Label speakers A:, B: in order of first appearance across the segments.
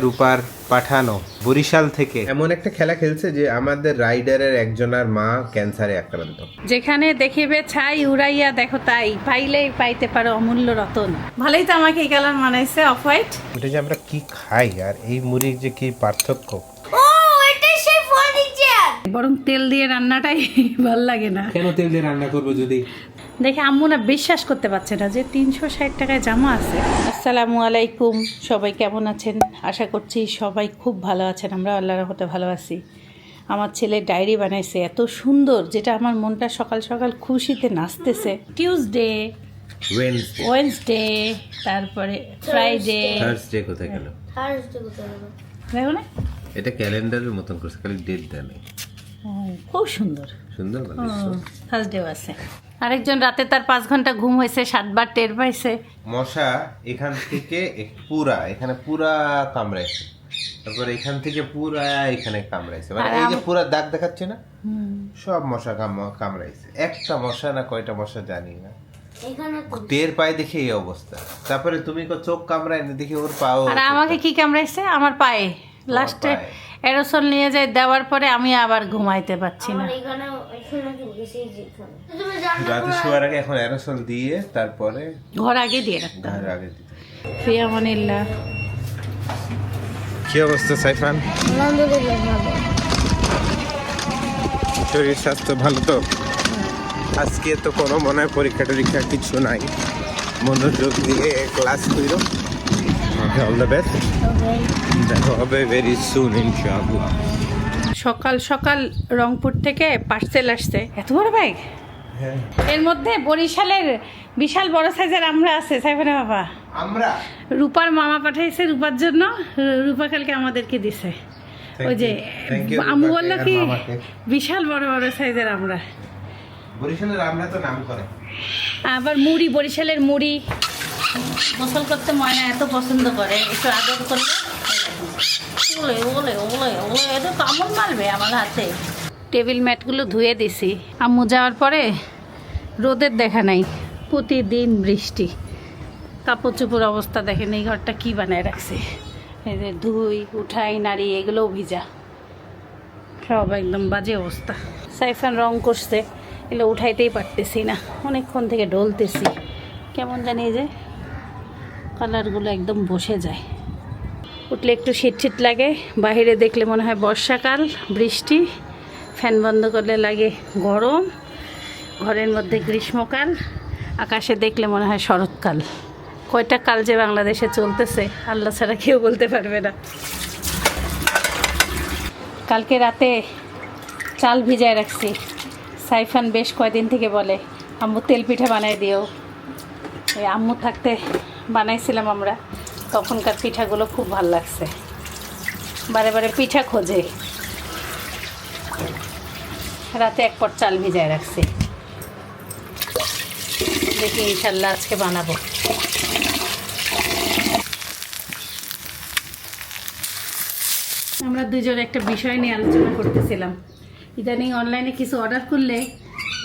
A: রূপার পাঠানো বরিশাল থেকে। এমন একটা খেলা খেলছে যে আমাদের রাইডারের একজনের মা ক্যান্সারে আক্রান্ত।
B: যেখানে দেখিবে ছাই উড়াইয়া দেখো তাই পাইলেই পাইতে পারো অমূল্য রতন। ভালোই তো আমাকে এই কালার মানাইছে অফ হোয়াইট।
A: এটা যে আমরা কি খাই আর এই মুড়ির যে কি পার্থক্য?
C: ও এটা সেই ফার্নিচার
B: বরং তেল দিয়ে রান্নাটাই ভালো লাগে না।
A: কেন তেল দিয়ে রান্না করব যদি?
B: দেখে আম্মু না বিশ্বাস করতে পারছে না যে তিনশো ষাট টাকায় জামা আছে। আসসালামু আলাইকুম সবাই কেমন আছেন? আশা করছি সবাই খুব ভালো আছেন আমরা আল্লাহর রহমতে ভালো আছি। আমার ছেলে ডায়েরি বানাইছে এত সুন্দর যেটা আমার মনটা সকাল সকাল খুশিতে নাচতেছে। টিউসডে
A: ওয়েনসডে
B: ওয়েনসডে তারপরে ফ্রাইডে
A: থার্সডে কোথায় গেল?
C: থার্সডে কোথায় গেল?
B: দেখো না।
A: এটা ক্যালেন্ডারের মতন করছে খালি ডেট দেয়
B: খুব সুন্দর।
A: সুন্দর।
B: থার্সডেও আছে। আরেকজন রাতে তার পাঁচ ঘণ্টা ঘুম হয়েছে সাতবার টের পাইছে।
A: মশা এখান থেকে পুরা এখানে পুরা কামড়াইছে। তারপর এখান থেকে পুরা এখানে কামড়াইছে। মানে এই যে পুরা দাগ দেখাচ্ছে না? সব মশা কাম- কামড়াইছে। একটা মশা না কয়টা মশা জানি না। টের পায়ে দেখে এই অবস্থা। তারপরে তুমি কো চোখ কামড়ায় না দেখি ওর পাও
B: আর আমাকে কি কামড়াইছে? আমার পায়ে। লাস্টে
A: পায়ে।
B: এরোসল নিয়ে যাই দেওয়ার পরে আমি আবার ঘুমাইতে পারছি না।
A: রাতে শোয়ার আগে এখন অ্যারোসল দিয়ে তারপরে
B: ঘর আগে দিয়ে রাখতাম
A: ঘর আগে দিতে কি অবস্থা সাইফান? শরীর স্বাস্থ্য ভালো তো? আজকে তো কোনো মনে হয় পরীক্ষা টরীক্ষা কিছু নাই। মনোযোগ দিয়ে ক্লাস করো অল দ্য বেস্ট দেখা হবে ভেরি সুন ইনশাআল্লাহ
B: সকাল সকাল রংপুর থেকে পার্সেল আসছে। এত বড় ব্যাগ
A: হ্যাঁ।
B: এর মধ্যে বরিশালের বিশাল বড় সাইজের আমরা আছে সাইফানা বাবা।
A: আমরা?
B: রূপার মামা পাঠাইছে রূপার জন্য রূপা কালকে আমাদেরকে দিছে। ওই যে আমু বলল কি বিশাল বড় বড় সাইজের আমরা।
A: বরিশালের আমরা তো নাম করে।
B: আবার মুড়ি বরিশালের মুড়ি। গোসল করতে ময়না এত পছন্দ করে, একটু আদর করলে ওলে ওলে ওলে ওলে কামড় মারবে আমার হাতে। টেবিল ম্যাটগুলো ধুয়ে দিছি। আম্মু যাওয়ার পরে রোদের দেখা নাই, প্রতিদিন বৃষ্টি। কাপড় চোপড় অবস্থা দেখেন, এই ঘরটা কি বানায় রাখছে? এই যে ধুই, উঠাই নাড়ি এগুলোও ভিজা। সব একদম বাজে অবস্থা। সাইফান রং করছে, এগুলো উঠাইতেই পারতেছি না। অনেকক্ষণ থেকে ঢলতেছি কেমন জানি যে কালারগুলো একদম বসে যায়। উঠলে একটু শীত লাগে, বাইরে দেখলে মনে হয় বর্ষাকাল, বৃষ্টি, ফ্যান বন্ধ করলে লাগে গরম, ঘরের মধ্যে গ্রীষ্মকাল, আকাশে দেখলে মনে হয় শরৎকাল। কয়টা কাল যে বাংলাদেশে চলতেছে, আল্লাহ ছাড়া কেউ বলতে পারবে না। কালকে রাতে চাল ভিজায় রাখছি। সাইফান বেশ কয়দিন থেকে বলে, আম্মু তেল পিঠা বানাই দিও। আম্মু থাকতে বানাইছিলাম আমরা। তখনকার পিঠাগুলো খুব ভালো লাগছে। বারে বারে পিঠা খোঁজে। রাতে এক পট চাল ভিজায় রাখছি। দেখি ইনশাল্লাহ আজকে বানাবো। আমরা দুজন একটা বিষয় নিয়ে আলোচনা করতেছিলাম। ইদানিং অনলাইনে কিছু অর্ডার করলে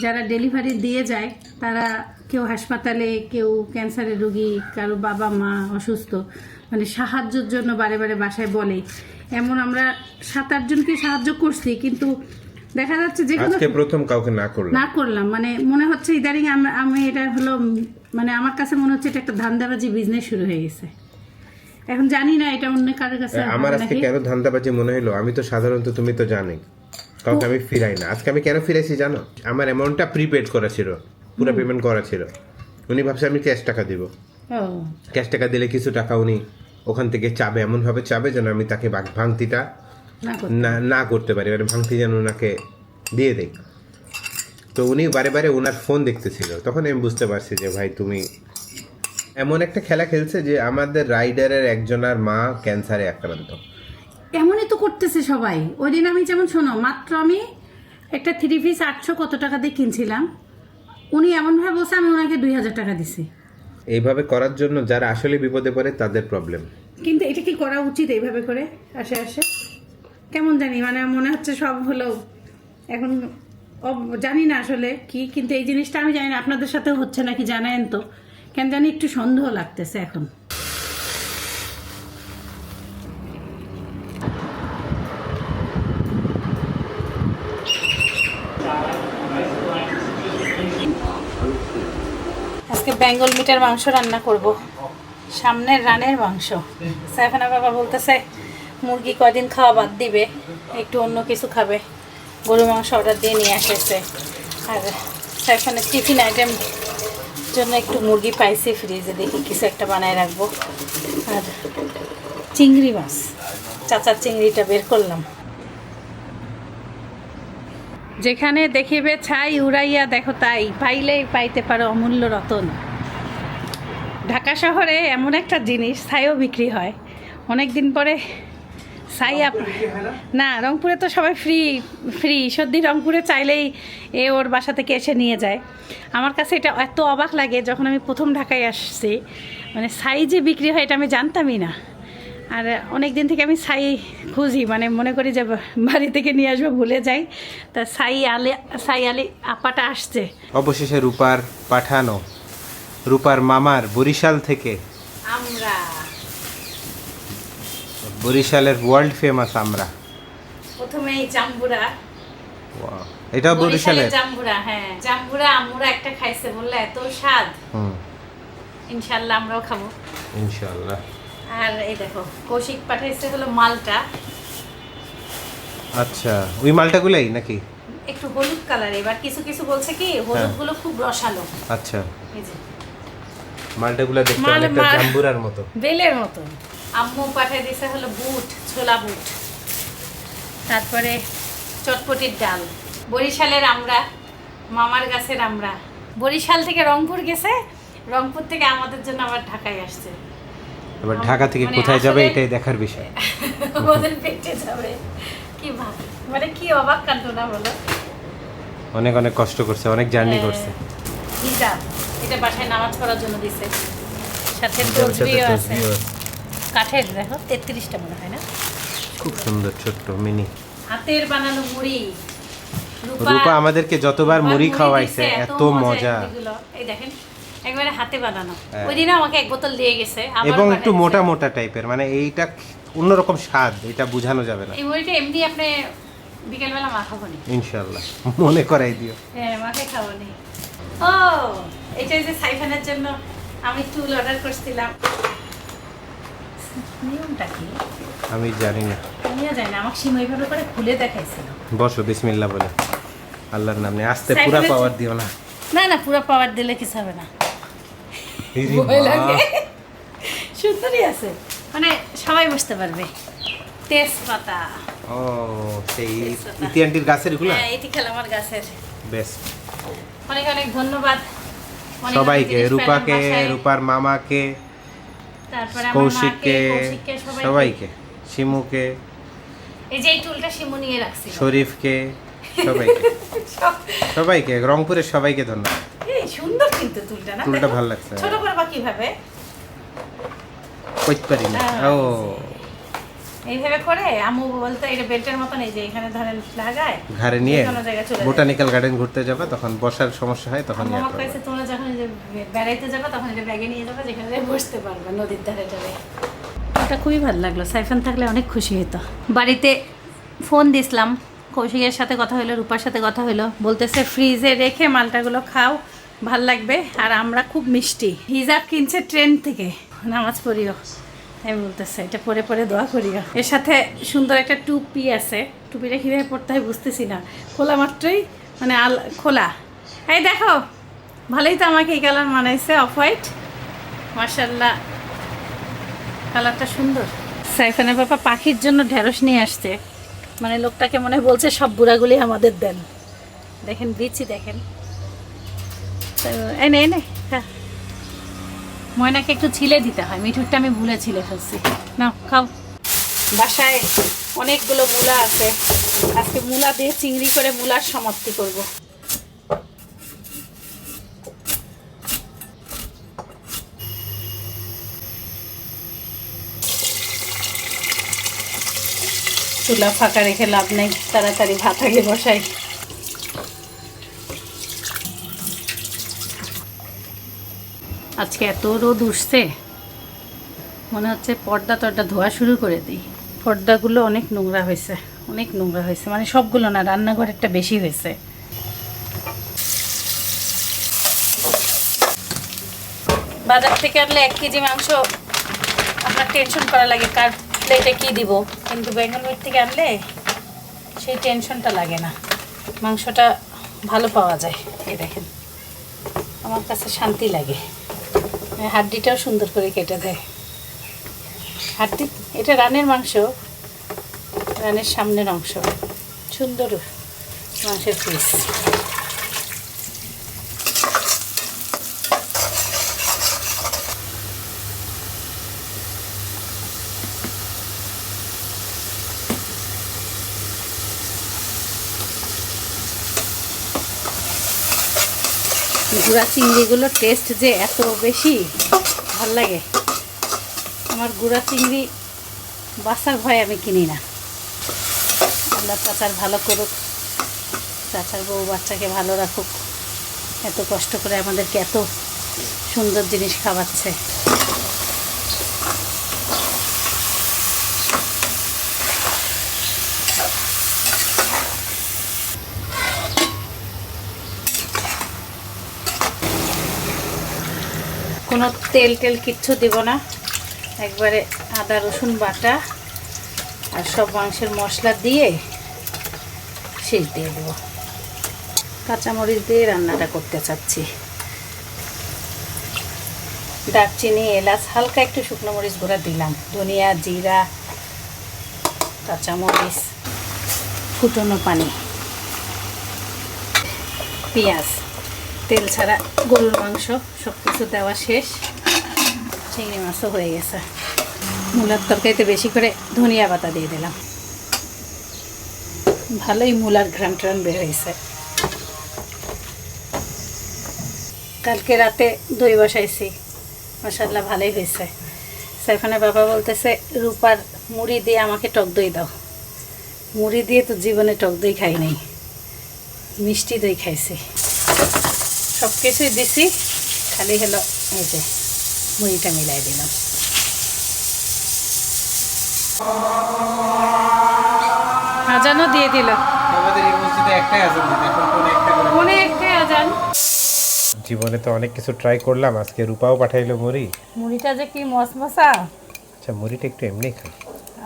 B: যারা ডেলিভারি দিয়ে যায়, তারা কেউ হাসপাতালে কেউ ক্যান্সারের রুগী কারও বাবা মা অসুস্থ মানে সাহায্যের জন্য বারে বারে বাসায় বলে। এমন আমরা সাত আটজনকে সাহায্য করছি কিন্তু দেখা যাচ্ছে যে
A: আজকে প্রথম কাউকে না করলাম।
B: না করলাম। মানে মনে হচ্ছে ইদানিং আমি এটা হলো মানে আমার কাছে মনে হচ্ছে এটা একটা ধান্দাবাজি বিজনেস শুরু হয়ে গেছে। এখন জানি না এটা অন্য কারোর কাছে
A: আমার আজকে। কেন ধান্দাবাজি মনে হলো আমি তো সাধারণত তুমি তো জানি কাউকে আমি ফিরাই না। আজকে আমি কেন ফিরাইছি জানো? আমার অ্যামাউন্টটা প্রিপেড করা ছিল। পুরো পেমেন্ট করা ছিল। উনি ভাবছে আমি ক্যাশ টাকা দিব। ক্যাশ টাকা দিলে কিছু টাকা উনি ওখান থেকে চাবে এমনভাবে চাবে যেন আমি তাকে ভাঙতিটা
B: না।
A: না করতে পারি মানে ভাঙতি যেন ওনাকে দিয়ে দেই। তো উনি বারে বারে ওনার ফোন দেখতেছিল। তখন আমি বুঝতে পারছি যে ভাই তুমি এমন একটা খেলা খেলছে যে আমাদের রাইডারের একজনের মা ক্যান্সারে আক্রান্ত।
B: এমনই তো করতেছে সবাই। ওই দিন আমি যেমন শোনো মাত্র আমি একটা থ্রি পিস আটশো কত টাকা দিয়ে কিনছিলাম। উনি এমনভাবে বলছে আমি ওনাকে দুই হাজার টাকা দিছি।
A: এইভাবে করার জন্য যারা আসলে বিপদে পড়ে তাদের প্রবলেম
B: কিন্তু এটা কি করা উচিত এইভাবে করে? আসে আসে। কেমন জানি মানে মনে হচ্ছে সব হলো এখন জানি না আসলে কি কিন্তু এই জিনিসটা আমি জানি না আপনাদের সাথেও হচ্ছে নাকি জানেন তো? কেন জানি একটু সন্দেহ লাগতেছে এখন। বেঙ্গল মিটের মাংস রান্না করব। সামনের রানের মাংস। সাইফানা বাবা বলতেছে, মুরগি কদিন খাওয়া বাদ দিবে, একটু অন্য কিছু খাবে। গরু মাংস অর্ডার দিয়ে নিয়ে এসেছে। আর সাইফানের টিফিন আইটেম জন্য একটু মুরগি পাইছি ফ্রিজে দেখি কিছু একটা বানায় রাখব। আর চিংড়ি মাছ, চাচার চিংড়িটা বের করলাম। যেখানে দেখিবে ছাই উড়াইয়া দেখো তাই, পাইলেই পাইতে পারো অমূল্য রতন। ঢাকা শহরে এমন একটা জিনিস ছাইও বিক্রি হয়। অনেক দিন পরে ছাই আপ- না? রংপুরে তো সবাই ফ্রি ফ্রি সর্দি রংপুরে চাইলেই এ ওর বাসা থেকে এসে নিয়ে যায়। আমার কাছে এটা এত অবাক লাগে যখন আমি প্রথম ঢাকায় আসছি। মানে ছাই যে বিক্রি হয় এটা আমি জানতামই না। আর অনেক দিন থেকে আমি ছাই খুঁজি মানে মনে করি যে বাড়ি থেকে নিয়ে আসব ভুলে যাই। তা ছাই আলে ছাই আলি আপাটা আসছে।
A: অবশেষে রূপার পাঠানো। রূপার মামার বরিশাল থেকে।
B: আমরা।
A: বরিশালের ওয়ার্ল্ড ফেমাস আমরা।
B: প্রথমেই জাম্বুরা.
A: এটাও বরিশালের
B: জাম্বুরা হ্যাঁ। জাম্বুরা আমরা একটা খাইছে বললে এত স্বাদ।
A: হুম।
B: আমরাও খাব। আর এই দেখো কৌশিক পাঠাইছে হলো মালটা।
A: আচ্ছা ওই মালটাগুলাই নাকি?
B: একটু হলুদ কালার এবার কিছু কিছু বলছে কি হলুদগুলো খুব রসালো।
A: আচ্ছা।
B: এই যে।
A: মালটাগুলো দেখতে অনেকটা জাম্বুরার মতো।
B: বেলের মতো। আম্মু পাঠিয়ে দিয়েছে হলো বুট ছোলা বুট। তারপরে চটপটির ডাল। বরিশালের আমরা মামার গাছের আমরা। বরিশাল থেকে রংপুর গেছে রংপুর থেকে আমাদের জন্য আবার ঢাকায় আসছে।
A: এবার ঢাকা থেকে
B: মানে
A: কোথায় যাবে এটাই দেখার বিষয়।
B: ওদের পেটে যাবে। কি ভাব মানে কি অবাক কাণ্ড না বলো?
A: অনেক অনেক কষ্ট করছে অনেক জার্নি
B: হ্যাঁ।
A: করছে।
B: হিজাব এটা বাসায় নামাজ পড়ার জন্য দিছে। সাথে তসবিও আছে। কাঠের দেখো তেত্রিশটা মনে হয় না?
A: খুব সুন্দর ছোট্ট মিনি।
B: হাতের বানানো মুড়ি।
A: রূপা আমাদেরকে যতবার মুড়ি খাওয়াইছে এত মজা
B: এই দেখেন একবারে হাতে বানানো।
A: হ্যাঁ।
B: ওই দিনে আমাকে এক বোতল দিয়ে গেছে
A: এবং একটু মোটা মোটা টাইপের মানে এইটা অন্যরকম স্বাদ এটা বোঝানো যাবে না।
B: এই মুড়িটা এমনি আপনি বিকেলবেলা মাখাবো
A: মনে করাই দিও।
B: হ্যাঁ মাখে খাব ও এটা যে সাইফানের জন্য আমি চুল অর্ডার করছিলাম। নিয়মটা কি?
A: আমি জানি না।
B: আমিও জানি না আমাকে সিম এইভাবে করে খুলে দেখাইছিল।
A: বসো বিসমিল্লাহ বলে। আল্লাহর নাম আস্তে পুরা পাওয়ার দিও না।
B: না না পুরো পাওয়ার দিলে কিছু হবে না। সুন্দরই আছে। মানে সবাই বুঝতে পারবে। তেজপাতা।
A: ও সেই। ইতি আন্টির গাছেরগুলা
B: হ্যাঁ এটি খেলা আমার গাছের।
A: বেস্ট
B: অনেক অনেক ধন্যবাদ।
A: সবাইকে রূপাকে রূপার মামাকে কৌশিককে
B: সবাইকে।
A: শিমুকে
B: এই যে এই টুলটা শিমু নিয়ে রাখছি
A: শরীফকে সবাইকে। সবাইকে রংপুরের সবাইকে ধন্যবাদ।
B: এই সুন্দর কিন্তু টুলটা না?
A: টুলটা? ভালো লাগছে।
B: ছোট করবা কীভাবে?
A: কইতে পারি না।
B: হ্যাঁ,
A: ও।
B: এইভাবে করে আমু বলতে এটা বেল্টের মতন এই যে এখানে ধরেন লাগায়
A: ঘাড়ে নিয়ে। বোটানিক্যাল গার্ডেন ঘুরতে যাবে তখন বসার সমস্যা হয় তখন
B: আম্মু
A: ইয়ে করবে।
B: কইছে তোমরা যখন যে বেড়াইতে যাবে তখন এটা ব্যাগে নিয়ে যাবে যেখানে বসতে পারবে নদীর ধারে টারে। ওটা খুবই ভালো লাগল। সাইফান থাকলে অনেক খুশি হতো বাড়িতে ফোন দিছিলাম কৌশিকের সাথে কথা হলো রূপার সাথে কথা হলো বলতেছে ফ্রিজে রেখে মালটাগুলো খাও ভালো লাগবে আর আমরা খুব মিষ্টি। হিজাব কিনছে ট্রেন থেকে নামাজ পড়িও। আমি বলতেছে, এটা পরে পরে দোয়া করিও। এর সাথে সুন্দর একটা টুপি আছে। টুপিটা কীভাবে পড়তে হয়, বুঝতেছি না। খোলা মাত্রই মানে আল, খোলা। এই দেখো, ভালোই তো আমাকে এই কালার মানাইছে, অফ হোয়াইট। মার্শাল্লাহ কালারটা সুন্দর। সাইফানের বাবা পাখির জন্য ঢেঁড়স নিয়ে আসছে। মানে লোকটাকে মনে হয় বলছে, সব বুড়াগুলি আমাদের দেন। দেখেন দিচ্ছি দেখেন। তো, এই নে এই নে খা। ময়নাকে একটু ছিলে দিতে হয়। মিঠুরটা আমি ভুলে ছিলে ফেলছি। না খাও। বাসায় অনেকগুলো মূলা আছে। আজকে মূলা দিয়ে চিংড়ি করে মূলার সমাপ্তি করব। চুলা ফাঁকা রেখে লাভ নেই। তাড়াতাড়ি ভাত আগে বসাই। আজকে এত রোদ উঠছে, মনে হচ্ছে পর্দা টর্দা ধোয়া শুরু করে দিই। পর্দাগুলো অনেক নোংরা হয়েছে, অনেক নোংরা হয়েছে মানে সবগুলো না রান্নাঘরেরটা বেশি হয়েছে। বাজার থেকে আনলে এক কেজি মাংস, আপনার টেনশন করা লাগে, কার প্লেটে কী দিব? কিন্তু বেঙ্গল মিট থেকে আনলে সেই টেনশনটা লাগে না। মাংসটা ভালো পাওয়া যায়, এই দেখেন। আমার কাছে শান্তি লাগে। হাড্ডিটাও সুন্দর করে কেটে দেয়। হাড্ডি, এটা রানের মাংস, রানের সামনের অংশ। সুন্দর মাংসের পিস গুঁড়া চিংড়িগুলোর টেস্ট যে এত বেশি, ভালো লাগে। আমার গুঁড়া চিংড়ি বাসার ভয় আমি কিনি না। আল্লাহ চাচার ভালো করুক, চাচার বউ বাচ্চাকে ভালো রাখুক। এত কষ্ট করে আমাদেরকে এত সুন্দর জিনিস খাওয়াচ্ছে। কোনো তেল টেল কিচ্ছু দিব না। একবারে আদা, রসুন বাটা আর সব মাংসের মশলা দিয়ে শেষ দিয়ে দেবো। কাঁচামরিচ দিয়ে রান্নাটা করতে চাচ্ছি। দারচিনি, এলাচ, হালকা একটু শুকনো মরিচ গুঁড়া দিলাম। ধনিয়া, জিরা, কাঁচামরিচ, ফুটনো পানি, পেঁয়াজ। তেল ছাড়া গরুর মাংস সব কিছু দেওয়া শেষ। চিংড়ি মাছও হয়ে গেছে। মূলার তরকারিতে বেশি করে ধনিয়া পাতা দিয়ে দিলাম। ভালোই মূলার ঘ্রান ট্রান বের হয়েছে। কালকে রাতে দই বসাইছি। মশাল্লা ভালোই হয়েছে। সেখানে বাবা বলতেছে, রূপার মুড়ি দিয়ে আমাকে টক দই দাও। মুড়ি দিয়ে তো জীবনে টক দই খাই নাই। মিষ্টি দই খাইছি। সব কিছুই দিছি খালি হলো এই যে মুড়িটা মিলাই দিলাম। আজানও দিয়ে দিল।
A: আমাদের এই মসজিদে একটাই আজান দিন এখন কোন একটা করে
B: মনে একটাই আজান?
A: জীবনে তো অনেক কিছু ট্রাই করলাম আজকে রূপাও পাঠাইলো মুড়ি।
B: মুড়িটা যে কি মশমশা?
A: আচ্ছা মুড়িটা একটু এমনি খাই।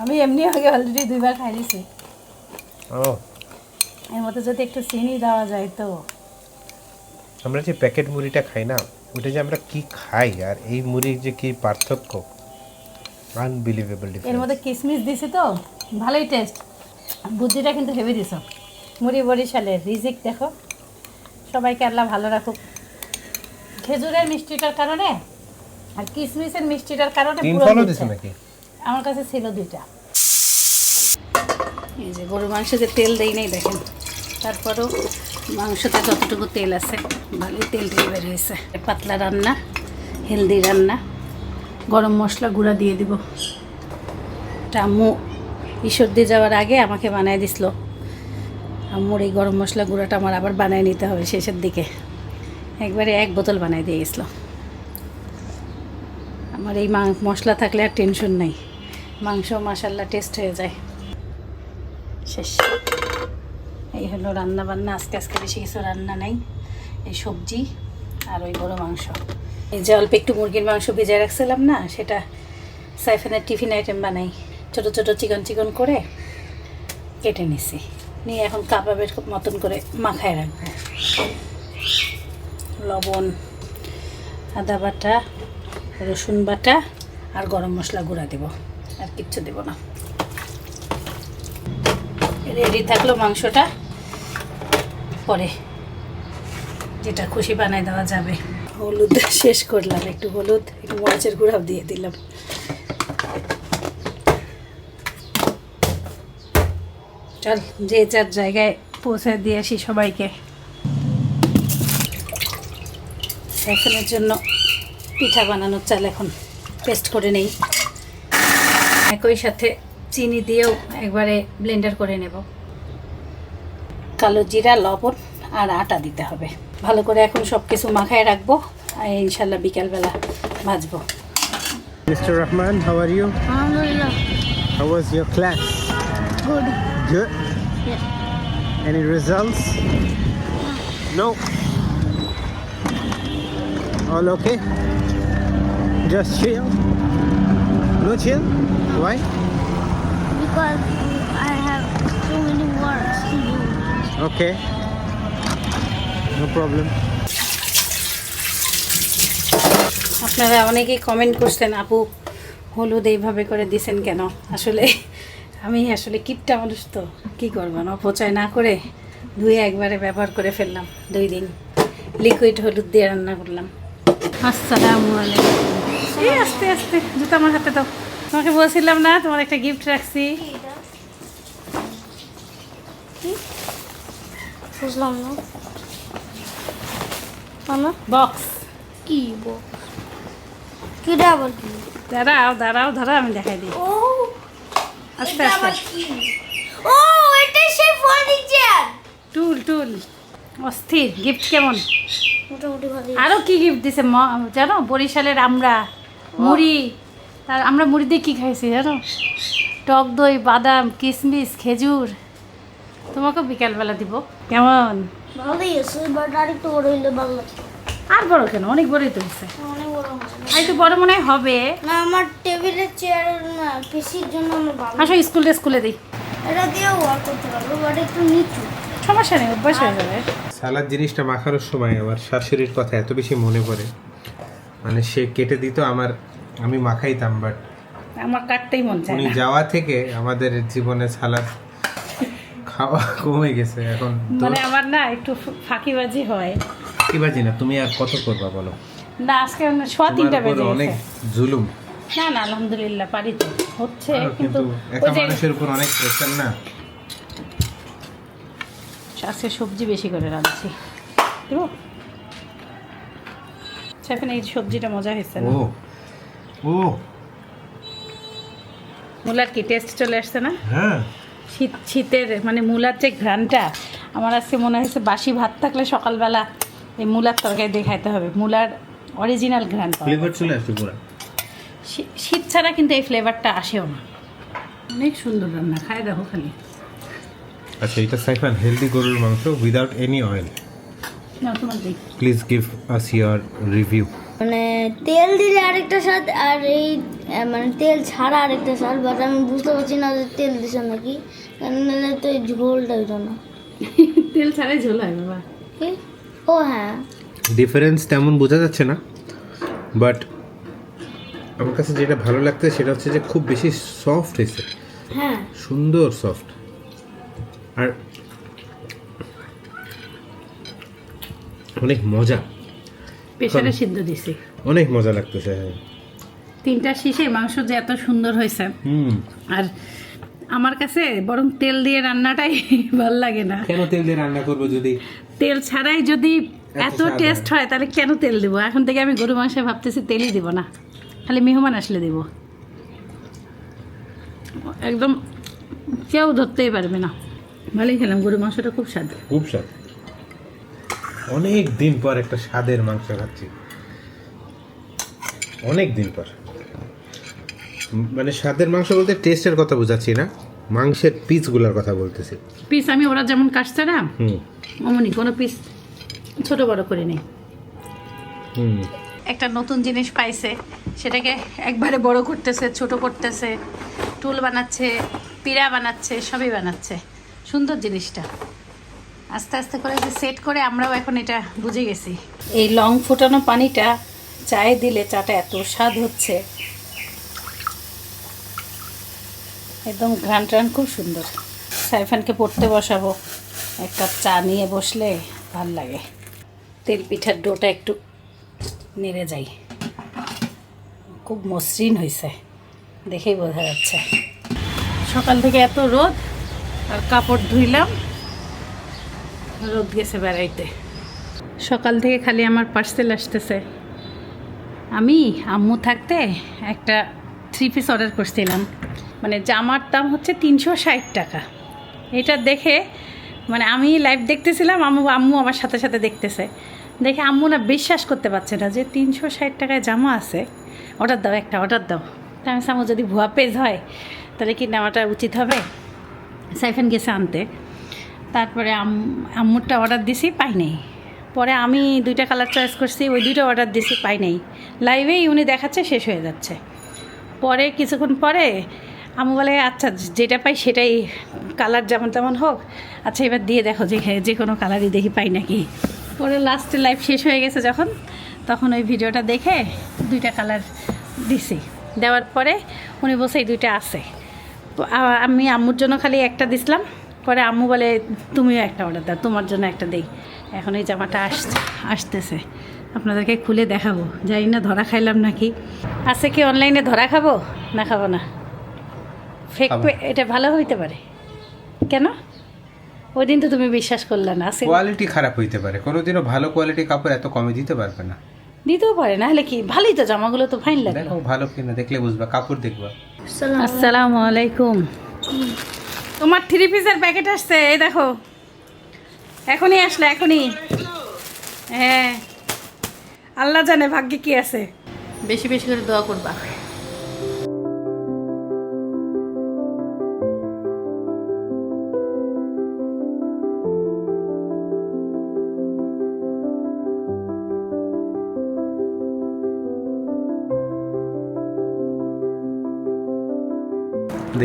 B: আমি এমনি আগে অলরেডি দুইবার খাই দিছি।
A: ও।
B: এর মধ্যে যদি একটু চিনি দেওয়া যায় তো।
A: আমরা যে প্যাকেট মুড়িটা খাই না ওটা যে আমরা কি খাই আর এই মুড়ির যে কি পার্থক্য? আনবিলিভেবল
B: এর মধ্যে কিশমিশ দিছি তো ভালোই টেস্ট বুদ্ধিটা কিন্তু হেভি দিছ। মুড়ি বরিশালের রিজিক দেখো। সবাইকে আল্লাহ ভালো রাখুক। খেজুরের মিষ্টিটার কারণে আর কিশমিশের মিষ্টিটার কারণে
A: তিন
B: পুরো
A: ফলও দিছে নাকি?
B: আমার কাছে ছিল দুইটা। এই যে গরুর মাংসে যে তেল দেই নাই দেখেন। তারপরেও মাংসতে যতটুকু তেল আছে, ভালোই তেল দিয়ে বের হয়েছে পাতলা রান্না হেলদি রান্না। গরম মশলা গুঁড়া দিয়ে দিব। আম্মু ঈশ্বর দিয়ে যাওয়ার আগে আমাকে বানায় দিছিল। আম্মুর এই গরম মশলা গুঁড়াটা আমার আবার বানায় নিতে হবে শেষের দিকে। একবারে এক বোতল বানায় দিয়ে গেছিল। আমার এই মাং- মশলা থাকলে আর টেনশন নাই। মাংস মাসাল্লা টেস্ট হয়ে যায়। শেষ। এই হলো রান্না বান্না। আজকে আজকে বেশি কিছু রান্না নাই। এই সবজি আর ওই বড় মাংস। এই যে অল্প একটু মুরগির মাংস ভিজায় রাখছিলাম না, সেটা সাইফানের টিফিন আইটেম বানাই। ছোট ছোট চিকন চিকন করে কেটে নিছি। নিয়ে এখন কাবাবের মতন করে মাখায় রাখব। লবণ, আদা বাটা, রসুন বাটা আর গরম মশলা গুঁড়া দেব। আর কিচ্ছু দেব না। রেডি থাকল মাংসটা। পরে, যেটা খুশি বানায় দেওয়া যাবে। হলুদ শেষ করলাম, একটু হলুদ, একটু মরিচের গুঁড়াও দিয়ে দিলাম। চল, যে যার জায়গায় পৌঁছে দিয়ে আসি সবাইকে। এখনের জন্য পিঠা বানানোর চাল এখন পেস্ট করে নেই। একই সাথে চিনি দিয়েও একবারে ব্লেন্ডার করে নেব। কালো জিরা লবণ আর আটা দিতে হবে। ভালো করে এখন সব কিছু মাখায় রাখব। আর ইনশাল্লাহ বিকালবেলা ভাজবো।
A: Mister Rahman how are you
C: আলহামদুলিল্লাহ।
A: Any results no all okay just chill no chill why Okay. No problem.
B: আপনারা অনেকেই কমেন্ট করছেন আপু হলুদ এইভাবে করে দিছেন কেন? আসলে আমি আসলে কিপটা মানুষ তো কী করব? না অপচয় না করে ধুয়ে একবারে ব্যবহার করে ফেললাম দুই দিন। লিকুইড হলুদ দিয়ে রান্না করলাম। আসসালামু আলাইকুম। এই আস্তে আস্তে জুতো আমার হাতে দাও। তোমাকে বলছিলাম না তোমার একটা গিফট রাখছি।
C: বুঝলাম না। মামা
B: বক্স
C: কি বো কিটা আবার কি
B: দাঁড়াও দাঁড়াও দাঁড়াও আমি দেখাই দিই।
C: ও
B: আস্তে আস্তে।
C: ও এটা সেই ফার্নিচার
B: টুল টুল। অস্থির গিফট কেমন?
C: মোটামুটি ভালো
B: আরও কি গিফট দিছে ম- জানো? বরিশালের আমরা মুড়ি। তার আমরা মুড়ি দিয়ে কী খাইছি জানো? টক দই বাদাম কিশমিশ খেজুর। তোমাকেও বিকালবেলা দিব। কেমন?
C: ভালোই আছে বাট আরেকটু বড় হইলে ভালো লাগতো।
B: আর বড় কেন? অনেক বড়ই তো
C: বড় হবে
B: আর একটু বড় মনে হয় হবে।
C: না আমার টেবিলের চেয়ার না পেশির জন্য আমার ভালো
B: আসো স্কুলে স্কুলে দিই।
C: এটা দিয়েও ওয়ার্ক করতে পারব বাট একটু নিচু।
B: সমস্যা নেই অভ্যাস হয়ে যাবে।
A: সালাদ জিনিসটা মাখানোর সময় আমার শাশুড়ির কথা এত বেশি মনে পড়ে। মানে সে কেটে দিত আমার আমি মাখাইতাম বাট
B: আমার কাটতেই মন চায়
A: উনি যাওয়া থেকে আমাদের জীবনে সালাদ খাওয়া কমে গেছে এখন
B: মানে আমার না একটু ফাঁকিবাজি হয়।
A: কি বাজি না তুমি আর কত করবা বলো?
B: না আজকে সোয়া তিনটা বেজে
A: অনেক জুলুম।
B: না না আলহামদুলিল্লাহ পারি তো। হচ্ছে কিন্তু
A: কিন্তু
B: ওই
A: একা
B: যে
A: মানুষের উপর অনেক প্রেশার না?
B: আজকে সবজি বেশি করে রাঁধছি। দেবো? সেখানে এই সবজিটা মজা হয়েছে
A: ও ও।
B: মূলার কি টেস্ট চলে আসছে না?
A: হ্যাঁ।
B: শীত শীতের মানে মূলার যে ঘ্রানটা আমার আজকে মনে হয়েছে বাসি ভাত থাকলে সকালবেলা এই মূলার তরকারি দিয়ে খাইতে হবে। মূলার অরিজিনাল ঘ্রান
A: ফ্লেভার। চলে পুরো।
B: শীত ছাড়া কিন্তু এই ফ্লেভারটা আসেও না। অনেক সুন্দর রান্না খাই দেখো খালি।
A: আচ্ছা এটা সাইফান হেলদি গরুর মাংস
B: without any oil
A: please give us your review
C: মানে তেল দিলে আরেকটা স্বাদ আর এই মানে তেল ছাড়া আরেকটা স্বাদ বাট আমি বুঝতে পারছি না যে তেল দিছে নাকি। কারণ নাহলে তো এই ঝোলটা হইতো না।
B: তেল ছাড়াই ঝোল হয় বাবা।
C: ও হ্যাঁ।
A: ডিফারেন্স তেমন বোঝা যাচ্ছে না বাট আমার কাছে যেটা ভালো লাগছে সেটা হচ্ছে যে খুব বেশি সফট হয়েছে।
C: হ্যাঁ।
A: সুন্দর সফট আর অনেক মজা।
B: প্রেশারে সিদ্ধ দিছি।
A: অনেক মজা লাগতেছে হ্যাঁ।
B: তিনটা শীষে মাংস যে এত সুন্দর হয়েছে। আর আমার কাছে বরং তেল দিয়ে রান্নাটাই ভালো লাগে না।
A: কেন তেল দিয়ে রান্না করব যদি?
B: তেল ছাড়াই যদি এত টেস্ট হয় তাহলে কেন তেল দেবো? এখন থেকে আমি গরু মাংসে ভাবতেছি তেলই দিব না। খালি মেহমান আসলে দেব। একদম কেউ ধরতেই পারবে না। ভালোই খেলাম গরু মাংসটা খুব স্বাদ।
A: খুব স্বাদ। অনেক দিন পর একটা স্বাদের মাংস খাচ্ছি। অনেক দিন পর। মানে স্বাদের মাংস বলতে টেস্টের কথা বোঝাচ্ছি না মাংসের পিসগুলোর কথা বলতেছি।
B: পিস আমি ওরা যেমন কাটছে না
A: হুম।
B: অমনি কোনো পিস ছোট বড় করে নেই।
A: হুম।
B: একটা নতুন জিনিস পাইছে সেটাকে একবারে বড় করতেছে ছোট করতেছে টুল বানাচ্ছে পিড়া বানাচ্ছে সবই বানাচ্ছে। সুন্দর জিনিসটা। আস্তে আস্তে করে যে সেট করে আমরাও এখন এটা বুঝে গেছি। এই লং ফোটানো পানিটা চায়ে দিলে চাটা এত স্বাদ হচ্ছে। একদম ঘ্রান ট্রান খুব সুন্দর। সাইফানকে পড়তে বসাবো। এক কাপ চা নিয়ে বসলে ভালো লাগে। তেল পিঠার ডোটা একটু নেড়ে যাই। খুব মসৃণ হয়েছে দেখেই বোঝা যাচ্ছে। সকাল থেকে এত রোদ, আর কাপড় ধুইলাম। রোদ গেছে বেড়াইতে। সকাল থেকে খালি আমার পার্সেল আসতেছে। আমি আম্মু থাকতে একটা থ্রি পিস অর্ডার করছিলাম। মানে জামার দাম হচ্ছে তিনশো ষাট টাকা। এটা দেখে মানে আমি লাইভ দেখতেছিলাম, আম্মু আম্মু আমার সাথে সাথে দেখতেছে। দেখে আম্মু না বিশ্বাস করতে পারছে না যে তিনশো ষাট টাকায় জামা আছে। অর্ডার দাও একটা অর্ডার দাও। তা আমি যদি ভুয়া পেজ হয়, তাহলে কি নেওয়াটা উচিত হবে? সাইফান গেছে আনতে। তারপরে আম, আম্মুরটা অর্ডার দিছি, পাই নাই। পরে আমি দুইটা কালার চয়েস করছি, ওই দুইটা অর্ডার দিছি, পাই নাই। লাইভেই উনি দেখাচ্ছে, শেষ হয়ে যাচ্ছে। পরে কিছুক্ষণ পরে আমি বলে আচ্ছা যেটা পাই সেটাই কালার যেমন তেমন হোক। আচ্ছা এবার দিয়ে দেখো যে যে কোনো কালারই দেখি, পাই নাকি? পরে লাস্টে লাইভ শেষ হয়ে গেছে যখন, তখন ওই ভিডিওটা দেখে দুইটা কালার দিছি। দেওয়ার পরে উনি বসে এই দুইটা আছে। আমি আম্মুর জন্য খালি একটা দিছিলাম। পরে আম্মু বলে তুমিও একটা অর্ডার দাও তোমার জন্য একটা দেই। এখন এই জামাটা আসছে আসতেছে। আপনাদেরকে খুলে দেখাবো। জানি না ধরা খাইলাম নাকি? আছে কি অনলাইনে ধরা খাব? না খাব না। ফেক এটা ভালো হইতে পারে। কেন? ওই দিন তো তুমি বিশ্বাস করলে না আছে।
A: কোয়ালিটি খারাপ হইতে পারে। কোনোদিনও ভালো কোয়ালিটি কাপড় এত কমে দিতে পারবে না।
B: দিতেও পারে না হলে কি? ভালোই তো জামাগুলো তো ফাইন লাগে।
A: দেখো ভালো কিনা দেখলে বুঝবা কাপড় দেখবা।
C: সালাম
B: আসসালামু আলাইকুম। তোমার থ্রি পিসের প্যাকেট আসছে, এই দেখো। এখনই আসলে, এখনই। হ্যাঁ। আল্লাহ জানে ভাগ্যে কি আছে। বেশি বেশি করে দোয়া করবা।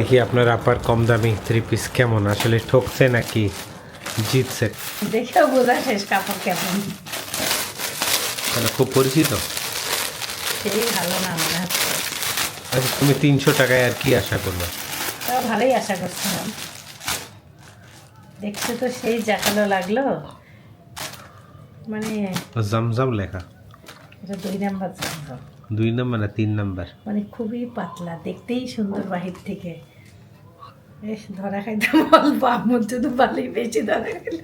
A: দেখি আপনার আপার কম দামি থ্রি পিস কেমন? আসলে ঠকছে নাকি জিতছে?
B: দেখেও বোঝা শেষ কাপড় কেমন।
A: মানে খুব পরিচিত?
B: সেই ভালো না মনে হচ্ছে।
A: আচ্ছা তুমি তিনশো টাকায় আর কি আশা করবে
B: ভালোই আশা করছিলাম। দেখতে তো সেই জাকালো লাগল। মানে
A: জমজম লেখা।
B: এটা দুই নাম্বার জামা
A: দুই নম্বর না তিন নম্বর
B: মানে খুবই পাতলা দেখতেই সুন্দর বাহির থেকে। বেশ ধরা খাইতাম অল্প আমার জন্য ভালোই বেশি ধরা গেল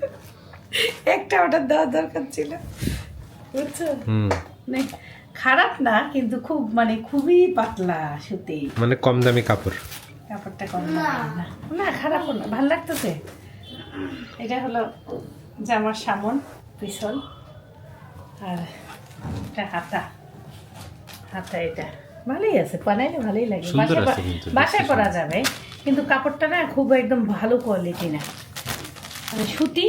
B: একটা অর্ডার দেওয়ার দরকার ছিল বুঝছ? মানে খারাপ না কিন্তু খুব মানে খুবই পাতলা সুতি
A: মানে কম দামি কাপড়।
B: কাপড়টা কম লাগে না। না খারাপ না ভালো লাগতেছে। এটা হলো জামার সামন পিছন আর এটা হাতা। হাতা এটা ভালোই আছে বানাইলে ভালোই লাগে। বাসায় পরা যাবে কিন্তু কাপড়টা না খুব একদম ভালো কোয়ালিটি না। মানে সুতি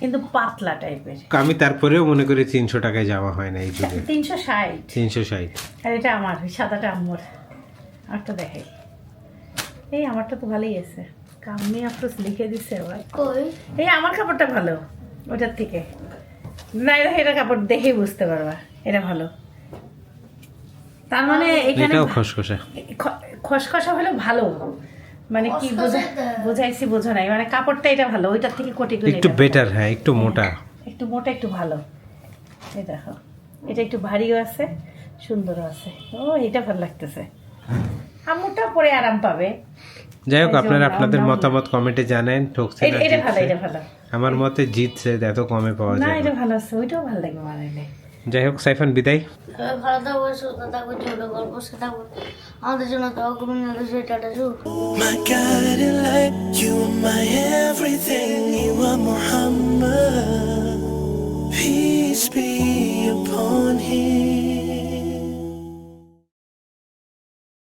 B: কিন্তু পাতলা টাইপের
A: আমি তারপরেও মনে করি তিনশো টাকায় যাওয়া হয় না এই যুগে।
B: তিনশো ষাট।
A: তিনশো ষাট।
B: আর এটা আমার সাদাটা আম্মুর। আমারটা দেখাই। এই আমারটা তো ভালোই আছে। কামি আফরোজ লিখে দিচ্ছে আবার। এই আমার কাপড়টা ভালো ওটার থেকে। না এটা এটা কাপড় দেখেই বুঝতে পারবা এটা ভালো। তার মানে এখানে
A: এটাও খসখসে।
B: খসখসা হলে ভালো। মানে কি বোঝা বোঝাইছি বোঝো নাই। মানে কাপড়টা এটা ভালো ওইটার থেকে কোটি গুণ
A: একটু
B: এটা
A: বেটার হ্যাঁ একটু মোটা।
B: একটু মোটা একটু ভালো। এই দেখো এটা একটু ভারীও আছে সুন্দরও আছে। ও এটা ভালো লাগতেছে। আম্মুটা পরে আরাম পাবে।
A: যাই হোক আপনারা আপনাদের মতামত কমেন্টে জানেন ঠকছে
B: এটা
A: না
B: এটা ভালো এটা ভালো।
A: আমার মতে জিতছে এত কমে পাওয়া যায় না এটা
B: ভালো আছে ওইটাও ভালো লাগবে মানাইলে।
A: যাই হোক সাইফান বিদায়
C: সবাই ভালো থাকবো সুস্থ থাকবো ছোট গল্প সে থাকবো আমাদের জন্য তো করুন টাটা শুরু
D: My guiding light, you are my everything, you are Muhammad. Peace be upon him.